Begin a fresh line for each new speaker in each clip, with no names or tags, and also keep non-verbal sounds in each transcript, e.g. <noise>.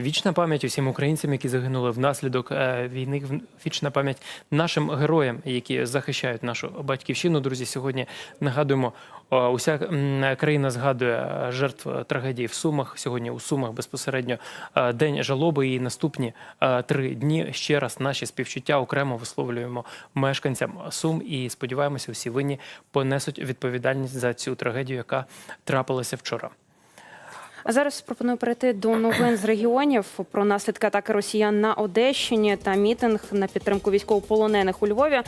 Вічна пам'ять усім українцям, які загинули внаслідок е, війни. Вічна пам'ять нашим героям, які захищають нашу батьківщину. Друзі, сьогодні нагадуємо, уся країна згадує е, жертв е, трагедії в Сумах. Сьогодні у Сумах безпосередньо день жалоби. І наступні три дні ще раз наші співчуття окремо висловлюємо мешканцям Сум і сподіваємося, всі винні понесуть відповідальність за цю трагедію, яка трапилася вчора.
А зараз пропоную перейти до новин з регіонів про наслідки атаки росіян на Одещині та мітинг на підтримку військовополонених у Львові.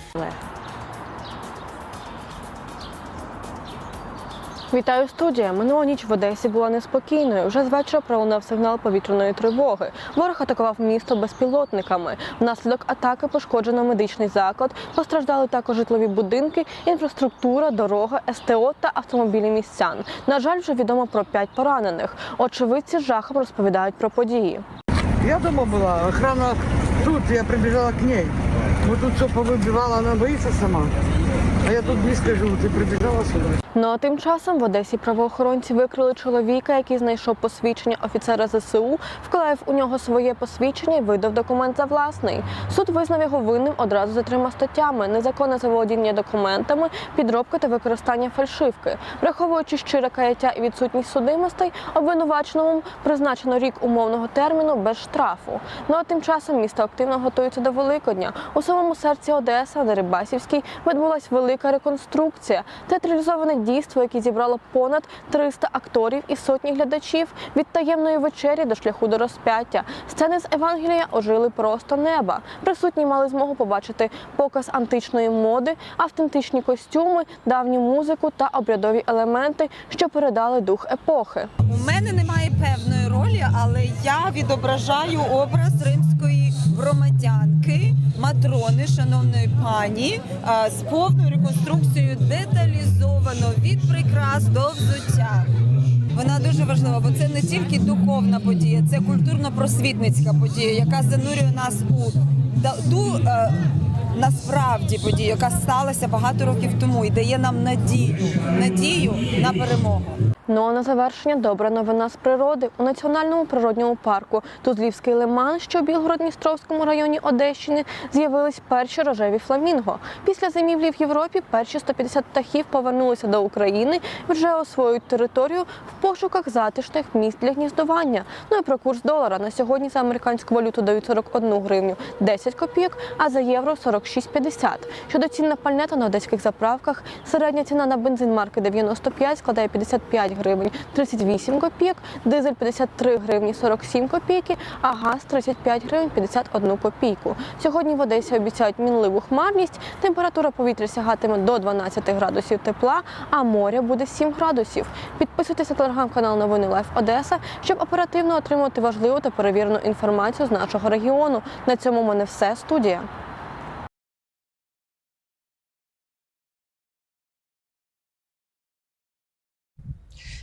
Вітаю студія. Минула ніч в Одесі була неспокійною. Вже з вечора пролунав сигнал повітряної тривоги. Ворог атакував місто безпілотниками. Внаслідок атаки пошкоджено медичний заклад. Постраждали також житлові будинки, інфраструктура, дорога, СТО та автомобілі містян. На жаль, вже відомо про п'ять поранених. Очевидці з жахом розповідають про події.
Я дома была, охрана тут, я прибежала к ней. Вот тут все повыбивала, она боится сама. А я тут близко живу, ты прибежала сюда.
Ну а тим часом в Одесі правоохоронці викрили чоловіка, який знайшов посвідчення офіцера ЗСУ, вклеїв у нього своє посвідчення і видав документ за власний. Суд визнав його винним одразу за трьома статтями: незаконне заволодіння документами, підробка та використання фальшивки. Враховуючи щире каяття і відсутність судимостей, обвинуваченому призначено рік умовного терміну без штрафу. Ну а тим часом місто активно готується до Великодня. У самому серці Одеси на Рибасівській відбулась велика реконструкція. Театралізоване дійство, яке зібрало понад 300 акторів і сотні глядачів від таємної вечері до шляху до розп'яття. Сцени з Евангелія ожили просто неба. Присутні мали змогу побачити показ античної моди, автентичні костюми, давню музику та обрядові елементи, що передали дух епохи.
У мене немає певної ролі, але я відображаю образ римської громадянки, матрони, шановної пані, з повною реконструкцією деталізовано від прикрас до взуття. Вона дуже важлива, бо це не тільки духовна подія, це культурно-просвітницька подія, яка занурює нас у ту е, насправді подію, яка сталася багато років тому і дає нам надію, надію на перемогу.
Ну а на завершення добра новина з природи у національному природньому парку Тузлівський лиман, що в Білгород-Дністровському районі Одещини, з'явились перші рожеві фламінго. Після зимівлі в Європі перші 150 птахів повернулися до України і вже освоюють територію в пошуках затишних місць для гніздування. Ну і про курс долара на сьогодні за американську валюту дають 41 гривню 10 копійок, а за євро 46,50. Щодо цін на пальне та на одеських заправках, середня ціна на бензин марки 95 складає 55 гривень 38 копійок, дизель 53 гривні 47 копійки, а газ 35 гривень 51 копійку. Сьогодні в Одесі обіцяють мінливу хмарність, температура повітря сягатиме до 12 градусів тепла, а моря буде 7 градусів. Підписуйтесь на телеграм-канал Новини Лайф Одеса, щоб оперативно отримувати важливу та перевірену інформацію з нашого регіону. На цьому в мене все студія.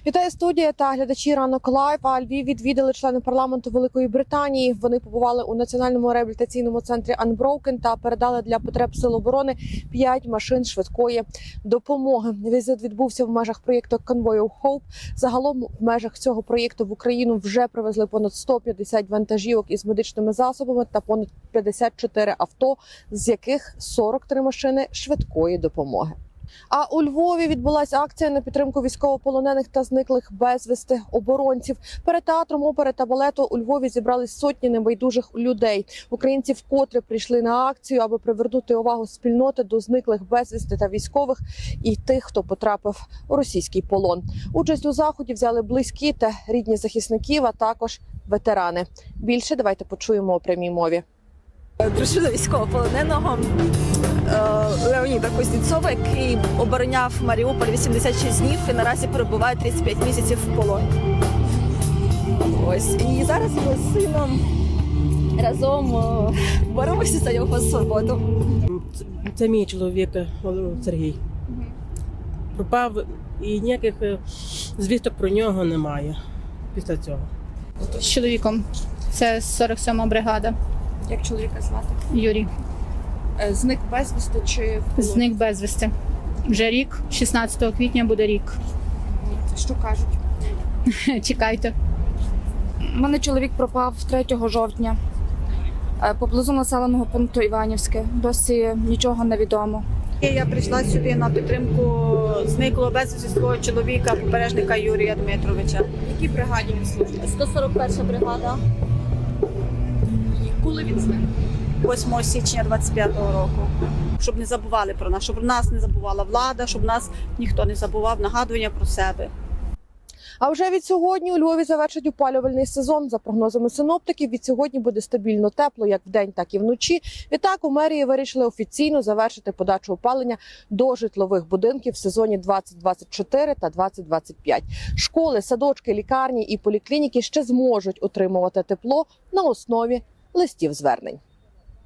Вітаю студія та глядачі ранок лайв. А Львів відвідали члени парламенту Великої Британії. Вони побували у національному реабілітаційному центрі Unbroken та передали для потреб сил оборони п'ять машин швидкої допомоги. Візит відбувся в межах проєкту of Hope. Загалом в межах цього проєкту в Україну вже привезли понад 150 вантажівок із медичними засобами та понад 54 авто, з яких 43 машини швидкої допомоги. А у Львові відбулася акція на підтримку військовополонених та зниклих безвісти оборонців. Перед театром опери та балету у Львові зібрались сотні небайдужих людей. Українці вкотре прийшли на акцію, аби привернути увагу спільноти до зниклих безвісти та військових і тих, хто потрапив у російський полон. Участь у заході взяли близькі та рідні захисників, а також ветерани. Більше давайте почуємо у прямій мові.
дружина військовополоненого Леоніда Кузнєцова, який обороняв Маріуполь 86 днів і наразі перебуває 35 місяців в полоні. Ось і зараз ми з сином разом е, боремося за його свободу.
Це мій чоловік е, Сергій. Пропав і ніяких е, звісток про нього немає після цього.
з чоловіком. Це 47-ма бригада.
Як чоловіка звати?
Юрій.
Зник безвісти чи
Зник безвісти. Вже рік, 16 квітня буде рік.
що кажуть? <laughs>
Чекайте. У мене чоловік пропав 3 жовтня е, поблизу населеного пункту Іванівське. Досі нічого не відомо.
Я прийшла сюди на підтримку зниклого безвісті свого чоловіка, попережника Юрія Дмитровича.
Які бригаді він служить?
141 бригада,
Коли він зник?
8 січня 25-го року. Щоб не забували про нас, щоб нас не забувала влада, щоб нас ніхто не забував нагадування про себе.
А вже від сьогодні у Львові завершить опалювальний сезон. За прогнозами синоптиків, від сьогодні буде стабільно тепло як вдень, так і вночі. Відтак у мерії вирішили офіційно завершити подачу опалення до житлових будинків в сезоні 2024 та 2025. Школи, садочки, лікарні і поліклініки ще зможуть отримувати тепло на основі листів звернень.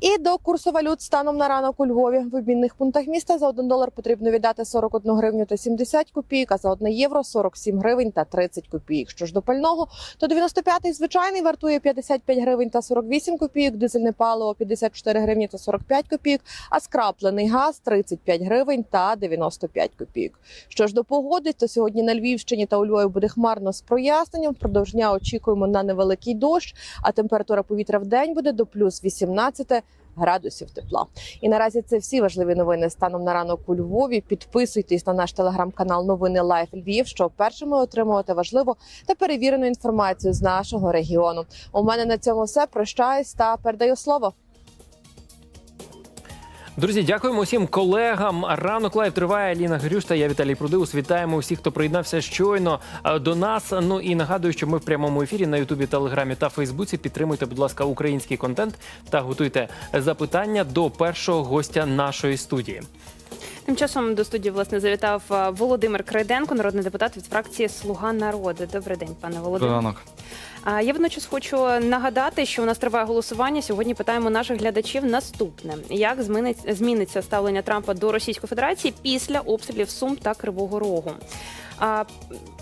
І до курсу валют станом на ранок у Львові в обмінних пунктах міста за 1 долар потрібно віддати 41 гривню та 70 копійок, а за 1 євро 47 гривень та 30 копійок. Що ж до пального, то 95-й звичайний вартує 55 гривень та 48 копійок, дизельне паливо 54 гривні та 45 копійок, а скраплений газ 35 гривень та 95 копійок. Що ж до погоди, то сьогодні на Львівщині та у Львові буде хмарно з проясненням. Впродовж дня очікуємо на невеликий дощ, а температура повітря в день буде до плюс 18 градусів тепла. І наразі це всі важливі новини станом на ранок у Львові. Підписуйтесь на наш телеграм-канал Новини Лайф Львів, щоб першими отримувати важливу та перевірену інформацію з нашого регіону. У мене на цьому все. Прощаюсь та передаю слово.
Друзі, дякуємо усім колегам. Ранок лайв триває. Ліна Грюш та я Віталій Прудиус. Вітаємо усіх, хто приєднався щойно е, до нас. Ну і нагадую, що ми в прямому ефірі на Ютубі, Телеграмі та Фейсбуці. Підтримуйте, будь ласка, український контент та готуйте запитання до першого гостя нашої студії.
Тим часом до студії власне завітав е, Володимир Крайденко, народний депутат від фракції Слуга народу. Добрий день, пане Володимире.
Ранок.
А я водночас хочу нагадати, що у нас триває голосування. Сьогодні питаємо наших глядачів наступне: як змінить- зміниться ставлення Трампа до Російської Федерації після обстрілів Сум та Кривого Рогу? А,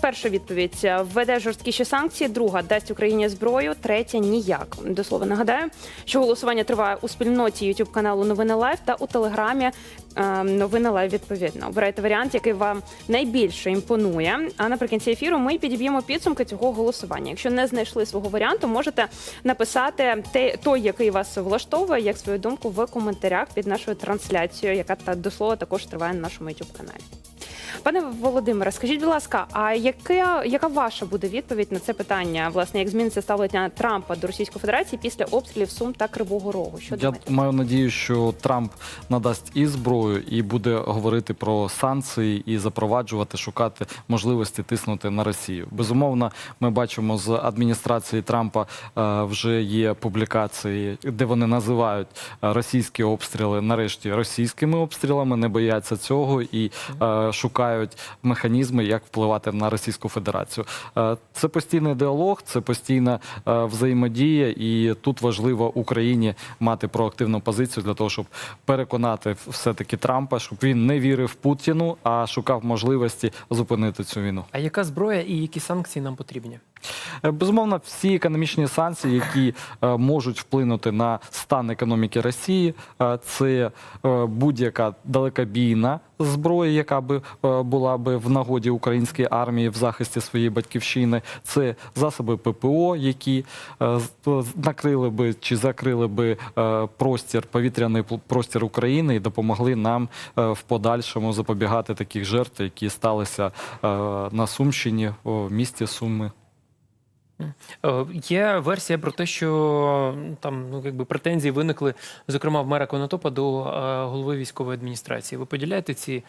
перша відповідь введе жорсткіші санкції. Друга дасть Україні зброю. Третя ніяк. До слова нагадаю, що голосування триває у спільноті youtube каналу Новини Лайв та у телеграмі е, Новини Лайв. Відповідно, обирайте варіант, який вам найбільше імпонує. А наприкінці ефіру ми підіб'ємо підсумки цього голосування. Якщо не знайшли свого варіанту, можете написати те, той, який вас влаштовує, як свою думку в коментарях під нашою трансляцією, яка та до слова також триває на нашому youtube каналі. Пане Володимире, скажіть, будь ласка, а яка, яка ваша буде відповідь на це питання? Власне, як зміниться ставлення Трампа до Російської Федерації після обстрілів Сум та Кривого Рогу? Що
Я
думаєте?
маю надію, що Трамп надасть і зброю, і буде говорити про санкції і запроваджувати, шукати можливості тиснути на Росію. Безумовно, ми бачимо з адміністрації Трампа е, вже є публікації, де вони називають е, російські обстріли нарешті російськими обстрілами, не бояться цього і е, шукають механізми, як впливати на Російську Федерацію. Е, Це постійний діалог, це постійна е, взаємодія, і тут важливо Україні мати проактивну позицію для того, щоб переконати все-таки Трампа, щоб він не вірив Путіну, а шукав можливості зупинити цю війну.
А яка зброя і які санкції нам потрібні?
Е, Безумовно, всі економічні санкції, які е, можуть вплинути на стан економіки Росії, е, це будь-яка далекобійна зброя, яка би була би в нагоді української армії в захисті своєї батьківщини. Це засоби ППО, які накрили би чи закрили би простір, повітряний простір України і допомогли нам в подальшому запобігати таких жертв, які сталися на Сумщині, в місті Суми.
Е, Є версія про те, що там ну якби претензії виникли, зокрема в мера Конотопа до е, голови військової адміністрації. Ви поділяєте ці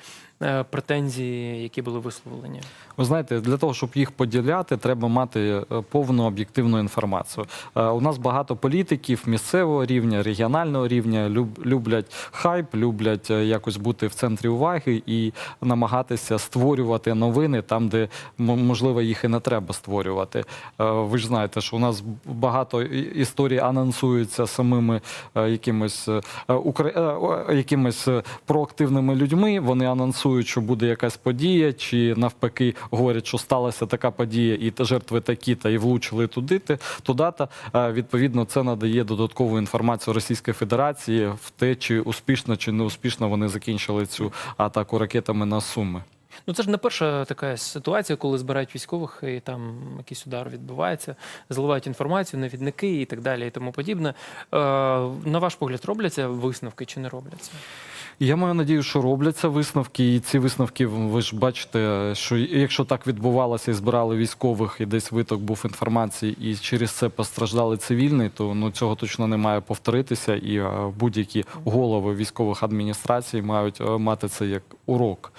претензії, які були висловлені?
Ви знаєте, для того, щоб їх поділяти, треба мати е, повну об'єктивну інформацію. Е, У нас багато політиків місцевого рівня, регіонального рівня люблять хайп, люблять е, якось бути в центрі уваги і намагатися створювати новини там, де можливо їх і не треба створювати. Е, Ви ж знаєте, що у нас багато історій анонсуються самими е, якимись е, е, якимись е, проактивними людьми. Вони анонсують, що буде якась подія, чи навпаки говорять, що сталася така подія, і та жертви такі, та і влучили туди, те- туди-то. Е, Відповідно, це надає додаткову інформацію Російської Федерації в те, чи успішно чи не успішно вони закінчили цю атаку ракетами на Суми.
Ну це ж не перша така ситуація, коли збирають військових і там якийсь удар відбувається, зливають інформацію, навідники і так далі, і тому подібне. Е, на ваш погляд, робляться висновки чи не робляться?
Я маю надію, що робляться висновки, і ці висновки ви ж бачите, що якщо так відбувалося і збирали військових, і десь виток був інформації, і через це постраждали цивільні, то ну цього точно не має повторитися. І будь-які голови військових адміністрацій мають е, мати це як урок.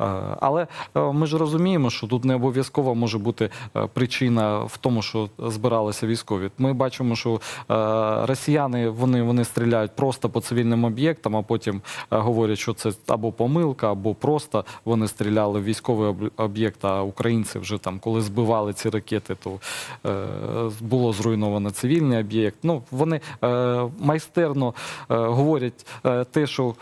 Е, Але е, ми ж розуміємо, що тут не обов'язково може бути е, причина в тому, що збиралися військові. Ми бачимо, що росіяни вони, вони стріляють просто по цивільним об'єктам, а потім говорять, що це або помилка, або просто вони стріляли в військовий об'єкт, а українці вже там, коли збивали ці ракети, то було зруйновано цивільний об'єкт. Ну вони майстерно говорять те, що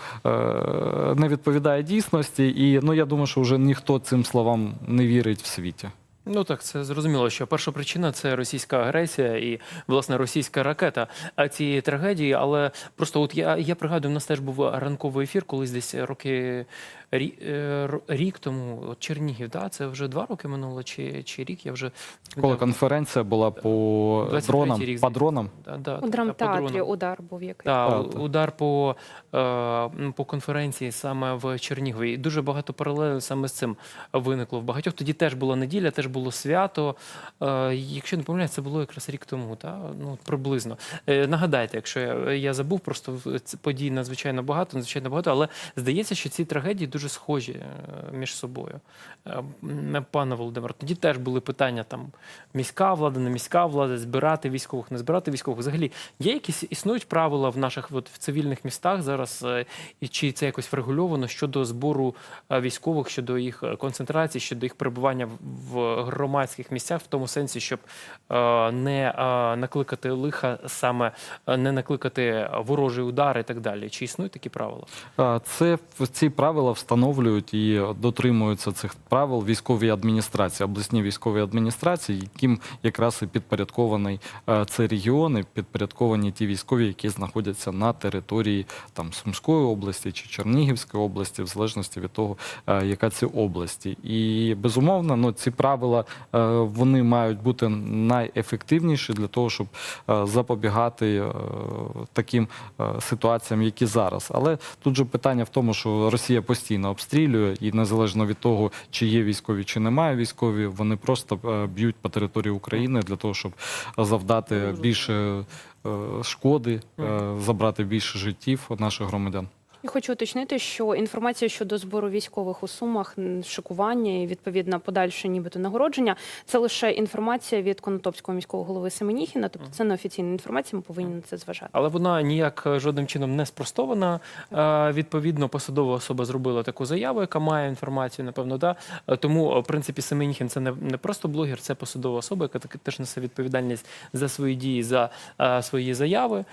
не відповідає дійсності, і ну я думаю, що вже ніхто цим словам не вірить в світі.
Ну так, це зрозуміло, що перша причина це російська агресія і власне російська ракета а цієї трагедії. Але просто от я, я пригадую, у нас теж був ранковий ефір, колись десь роки рі, е, рік тому. От Чернігів, да? це вже два роки минуло, чи, чи рік? Я вже
Коли конференція була по дронам,
рік,
по дронам.
да, да,
У драмтеатрі удар був який.
Так,
Так,
удар по, е, по конференції саме в Чернігові. І дуже багато паралелей саме з цим виникло в багатьох. Тоді теж була неділя, теж було свято. Е, якщо не помиляюсь, це було якраз рік тому, та? ну, приблизно. Е, нагадайте, якщо я, я забув, просто подій надзвичайно багато, надзвичайно багато, але здається, що ці трагедії дуже схожі е, між собою. Пане Володимир, тоді теж були питання там міська влада, не міська влада, збирати військових, не збирати військових. Взагалі, є якісь існують правила в наших от, в цивільних містах зараз, і чи це якось врегульовано щодо збору військових, щодо їх концентрації, щодо їх перебування в громадських місцях, в тому сенсі, щоб е, не е, накликати лиха, саме е, не накликати ворожий удар і так далі. Чи існують такі правила?
Це ці правила встановлюють і дотримуються цих правил військові адміністрації, обласні військові адміністрації, яким якраз і підпорядкований це регіони, підпорядковані ті військові, які знаходяться на території там Сумської області чи Чернігівської області, в залежності від того, яка це області. І безумовно, ну ці правила е, вони мають бути найефективніші для того, щоб е, запобігати е, таким ситуаціям, які зараз. Але тут же питання в тому, що Росія постійно обстрілює, і незалежно від того, чи є військові, чи немає військові, вони просто б'ють по території України для того, щоб завдати більше шкоди, забрати більше життів наших громадян.
І хочу уточнити, що інформація щодо збору військових у сумах, шикування і відповідно подальше, нібито нагородження, це лише інформація від Конотопського міського голови Семеніхіна. Тобто це не офіційна інформація. Ми повинні на це зважати.
Але вона ніяк е, жодним чином не спростована. Відповідно, посадова особа зробила таку заяву, яка має інформацію, напевно, да. Е, Тому, е, в принципі, Семеніхін це не, не просто блогер, це посадова особа, яка таки теж несе відповідальність за свої дії, за свої заяви.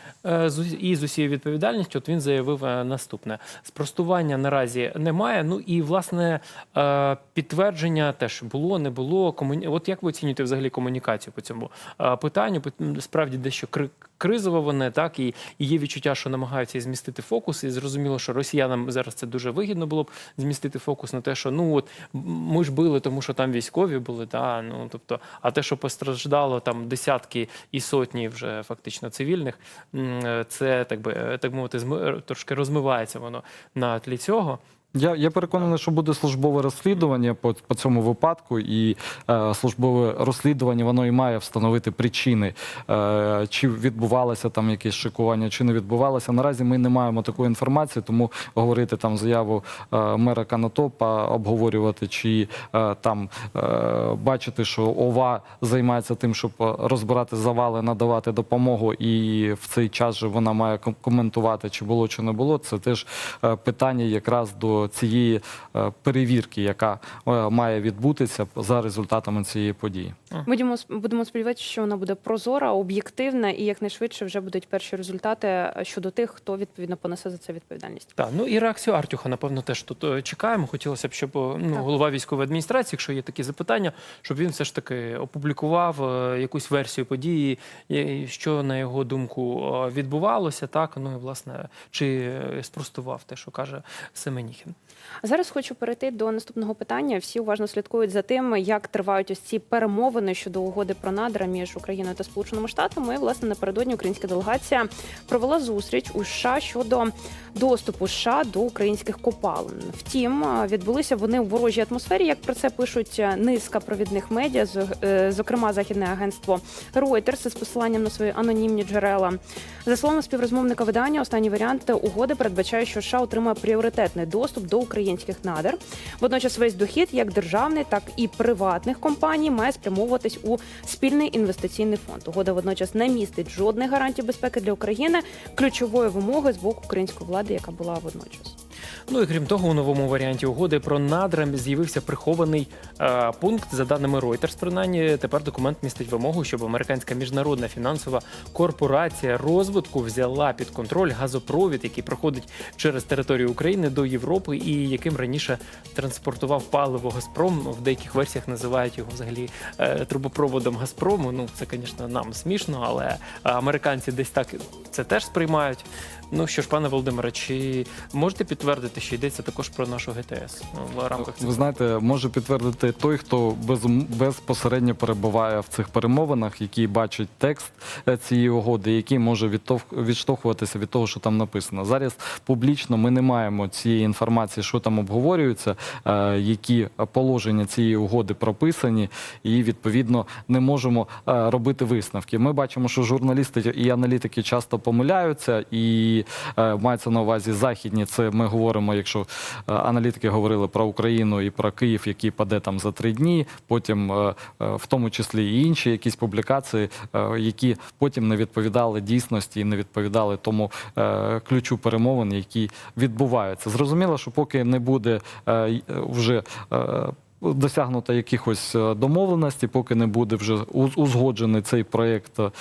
І з усією відповідальністю, от він заявив е, наступне: спростування наразі немає. Ну і власне е, підтвердження теж було, не було. Комуні... От як ви оцінюєте взагалі комунікацію по цьому е, питанню? Справді дещо кри- кризово вони, так і, є відчуття, що намагаються змістити фокус. І зрозуміло, що росіянам зараз це дуже вигідно було б змістити фокус на те, що ну от ми ж били, тому що там військові були. Та ну тобто, а те, що постраждало там десятки і сотні вже фактично цивільних, е, це так би так мовити, трошки розмивається воно на тлі цього.
Я, я переконаний, що буде службове розслідування по, по цьому випадку, і е, службове розслідування воно і має встановити причини, е, чи відбувалося там якесь шикування, чи не відбувалося. Наразі ми не маємо такої інформації, тому говорити там заяву е, мера Канатопа, обговорювати, чи е, там е, бачити, що ОВА займається тим, щоб розбирати завали, надавати допомогу, і в цей час же вона має ком- коментувати, чи було, чи не було. Це теж е, питання якраз до цієї е, перевірки, яка е, має відбутися за результатами цієї події.
Будемо будемо сподіватися, що вона буде прозора, об'єктивна і якнайшвидше вже будуть перші результати е, щодо тих, хто відповідно понесе за це відповідальність.
Так, ну і реакцію Артюха, напевно, теж тут чекаємо. Хотілося б, щоб ну, голова військової адміністрації, якщо є такі запитання, щоб він все ж таки опублікував якусь версію події, що на його думку відбувалося, так ну і власне чи спростував те, що каже Семеніхін.
А зараз хочу перейти до наступного питання. Всі уважно слідкують за тим, як тривають ось ці перемовини щодо угоди про надра між Україною та Сполученими Штатами. Власне, напередодні українська делегація провела зустріч у США щодо доступу США до українських копалин. Втім, відбулися вони у ворожій атмосфері, як про це пишуть низка провідних медіа, е, зокрема західне агентство Reuters з посиланням на свої анонімні джерела. За словами співрозмовника видання, останній варіант угоди передбачає, що США отримає пріоритетний доступ до українських надр. Водночас весь дохід, як державний, так і приватних компаній, має спрямовуватись у спільний інвестиційний фонд. Угода водночас не містить жодних гарантій безпеки для України, ключової вимоги з боку української влади, яка була водночас.
Ну і крім того, у новому варіанті угоди про надра з'явився прихований е, пункт. За даними Reuters, принаймні, тепер документ містить вимогу, щоб американська міжнародна фінансова корпорація розвитку взяла під контроль газопровід, який проходить через територію України до Європи, і яким раніше транспортував паливо Газпром. В деяких версіях називають його взагалі е, трубопроводом Газпрому. Ну це, звісно, нам смішно, але американці десь так це теж сприймають. Ну що ж, пане Володимире, чи можете підтвердити, що йдеться також про нашу ГТС в рамках цих
Ви знаєте, може підтвердити той, хто без, безпосередньо перебуває в цих перемовинах, який бачить текст е, цієї угоди, який може відтовх- відштовхуватися від того, що там написано. Зараз публічно ми не маємо цієї інформації, що там обговорюється, е, які положення цієї угоди прописані, і відповідно не можемо е, робити висновки. Ми бачимо, що журналісти і аналітики часто помиляються, і е, мається на увазі західні. Це ми говоримо, якщо е, аналітики говорили про Україну і про Київ, який паде там за три дні. Потім, е, в тому числі і інші якісь публікації, які потім не відповідали дійсності і не відповідали тому ключу перемовин, які відбуваються. Зрозуміло, що поки не буде вже. Досягнуто якихось е, домовленостей, поки не буде вже узгоджений цей проєкт е,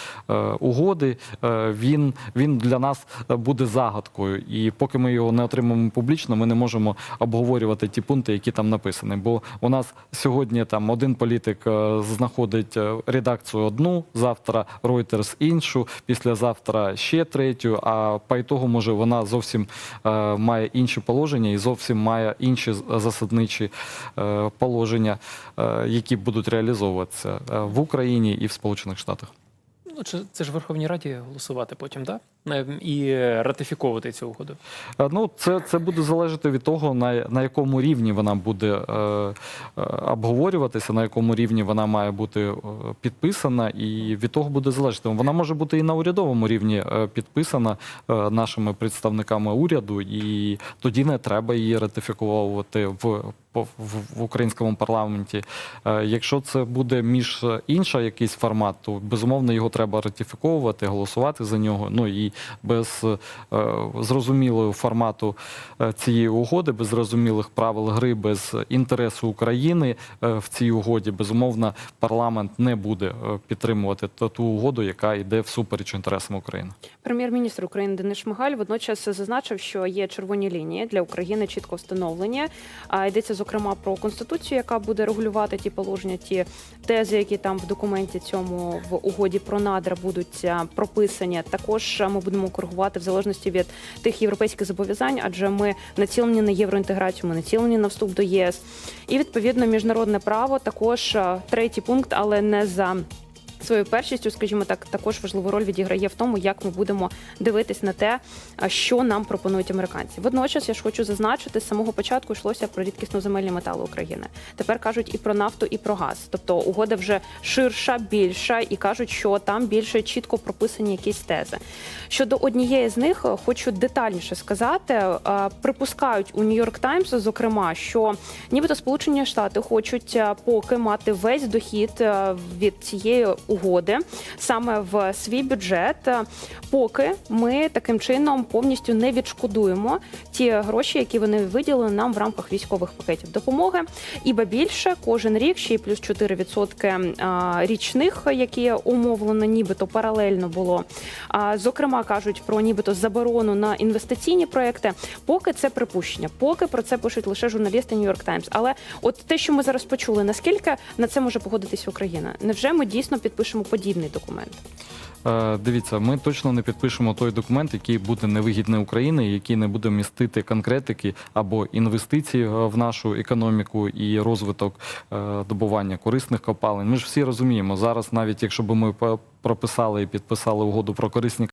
угоди, е, він, він для нас буде загадкою. І поки ми його не отримаємо публічно, ми не можемо обговорювати ті пункти, які там написані. Бо у нас сьогодні там один політик знаходить редакцію одну, завтра Reuters іншу, післязавтра ще третю. А по ітогу, може, вона зовсім має інші положення і зовсім має інші засадничі е, положення, е, які будуть реалізовуватися е, в Україні і в Сполучених Штатах.
Ну, це, ж в Верховній Раді голосувати потім, так? І ратифіковувати цю угоду.
Е, Ну, це, це буде залежати від того, на, на якому рівні вона буде е, е, обговорюватися, на якому рівні вона має бути е, підписана, і від того буде залежати. Вона може бути і на урядовому рівні е, підписана е, нашими представниками уряду, і тоді не треба її ратифіковувати в. В, українському парламенті, якщо це буде між інший якийсь формат, то безумовно його треба ратифіковувати, голосувати за нього. Ну і без е, зрозумілого формату е, цієї угоди, без зрозумілих правил гри, без інтересу України е, в цій угоді, безумовно, парламент не буде підтримувати ту угоду, яка йде всупереч інтересам України.
Прем'єр-міністр України Денис Шмигаль водночас зазначив, що є червоні лінії для України чітко встановлені. А йдеться зокрема про конституцію, яка буде регулювати ті положення, ті тези, які там в документі цьому в угоді про надра будуть прописані. Також ми будемо коригувати в залежності від тих європейських зобов'язань, адже ми націлені на євроінтеграцію, ми націлені на вступ до ЄС. І відповідно міжнародне право також третій пункт, але не за. Своєю першістю, скажімо так, також важливу роль відіграє в тому, як ми будемо дивитись на те, що нам пропонують американці. Водночас я ж хочу зазначити, з самого початку йшлося про рідкісно земельні метали України. Тепер кажуть і про нафту, і про газ. Тобто угода вже ширша, більша, і кажуть, що там більше чітко прописані якісь тези. Щодо однієї з них хочу детальніше сказати. Припускають у Нью-Йорк Таймс, зокрема, що нібито Сполучені Штати хочуть поки мати весь дохід від цієї угоди саме в свій бюджет, е, поки ми таким чином повністю не відшкодуємо ті гроші, які вони виділили нам в рамках військових пакетів допомоги. І ба більше кожен рік ще й плюс 4% річних, які умовлено, нібито паралельно було. Зокрема, кажуть про нібито заборону на інвестиційні проекти. Поки це припущення, поки про це пишуть лише журналісти Нью-Йорк Таймс. Але от те, що ми зараз почули, наскільки на це може погодитися Україна? Невже ми дійсно підпишемо подібний документ?
Е, Дивіться, ми точно не підпишемо той документ, який буде невигідний Україні, який не буде містити конкретики або інвестиції е, в нашу економіку і розвиток е, добування корисних копалин. Ми ж всі розуміємо, зараз навіть якщо б ми прописали і підписали угоду про корисні